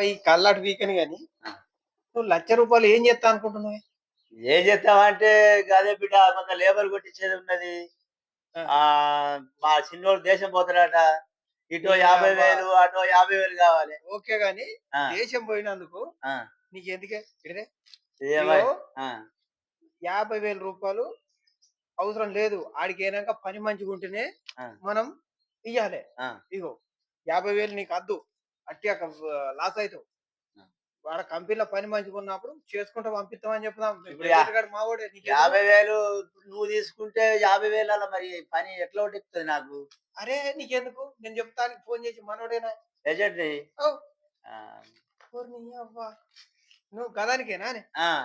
ఈ కళ్ళాటు వీకని గాని. ఆ. నువ్వు లక్ష రూపాయలు ఏం చేస్తా అనుకుంటున్నావు? ఏం చేస్తామంటే గదే బిడ్డ కొంత లేబర్ కొట్టించేది ఉన్నది. ఆ. మా చిన్నోడు దేశం పోతాడట. ఇటో యాభై. వేలు అటో యాభై వేలు కావాలి. ఓకే గాని దేశం పోయినందుకు. నీకు ఎందుకే యాభై వేల రూపాయలు అవసరం లేదు. ఆడికి అయినాక పని మంచిగా ఉంటేనే. మనం ఇయ్యాలి. ఇగో యాభై వేలు నీకు అద్దు. అట్టి లాస్ అవుతావు. వాడ కంపెనీలో పని మంచిగా ఉన్నప్పుడు చేసుకుంటా పంపిస్తామని చెప్తాం మావాడే యాభై వేలు నువ్వు తీసుకుంటే యాభై వేల మరి పని ఎట్లా ఉంటుంది నాకు? అరే నీకెందుకు? నేను చెప్తానికి ఫోన్ చేసి మనోడేనా? ఏజెంట్ ఔ, ఓరి నీ అవ్వ. నువ్వు గదానికేనా?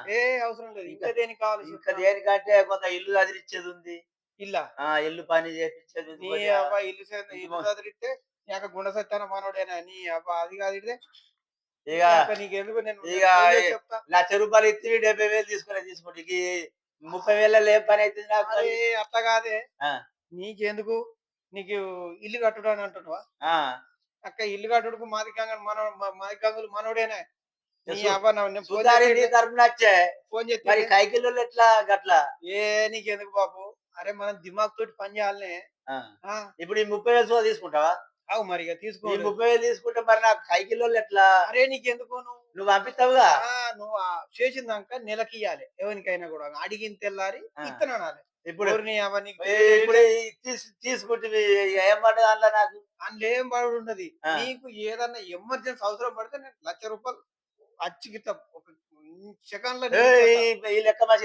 ఏ అవసరం లేదు ఇంకా దేనికి కావాలి ఇంకా. దేనికంటే కొంత ఇల్లు అదిరిచ్చేది ఉంది ఇల్లా? ఆ! ఇల్లు పని చేపించేది ఇల్లు సే- నాకు గుండె సత్యాన మనోడేనా? నీ అవ్వ అది కాదు ఇదే ఇక నీకు ఎందుకు నేను ఇక చేసి చెప్తా. లక్ష రూపాయలు ఇచ్చి డెబ్బై వేలు ఇక ఈ ముప్పై వేల ఏ పని అవుతుంది నాకు? అట్లా కాదే. నీకెందుకు? నీకు ఇల్లు కట్టుడు అని అంటున్నావా అక్క ఇల్లు కట్టుడుకు మాది గంగ మన మాది గంగులు మనోడేనా? ఫోన్ చేస్తే కైకిల్లో ఎట్లా గట్లా? ఏ నీకెందుకు బాబు? అరే మనం దిమాగ్ తోటి పని చేయాలనే. ఇప్పుడు ఈ ముప్పై వేలు తీసుకుంటావా? అవు మరి ఇక ఈ తీసుకో. ముప్పై వేలు తీసుకుంటే మరి నాకు కైకిల్లో ఎట్లా? అరే నీకెందుకు నువ్వు? నువ్వు పంపిస్తావుగా? ఆ, నువ్వు ఆ చేసిందాక నెలకి ఇయ్యాలి ఎవరికైనా కూడా. అడిగిన తెల్లారి ఆ. ఇత్తనాలి ఇప్పుడు ఎవరిని అవన్నీ ఈ- ఇప్పుడు ఈ తీసు- తీసుకుంటే ఏం పడ్డది అందులో నాకు? అందులో ఏం ఉన్నది. ఆ. నీకు ఏదన్నా ఎమర్జెన్సీ అవసరం పడితే నేను లక్ష రూపాయలు అచ్చిగిత ఒక సెకండ్లో ఏయ్, ఈ- ఈ లెక్క మా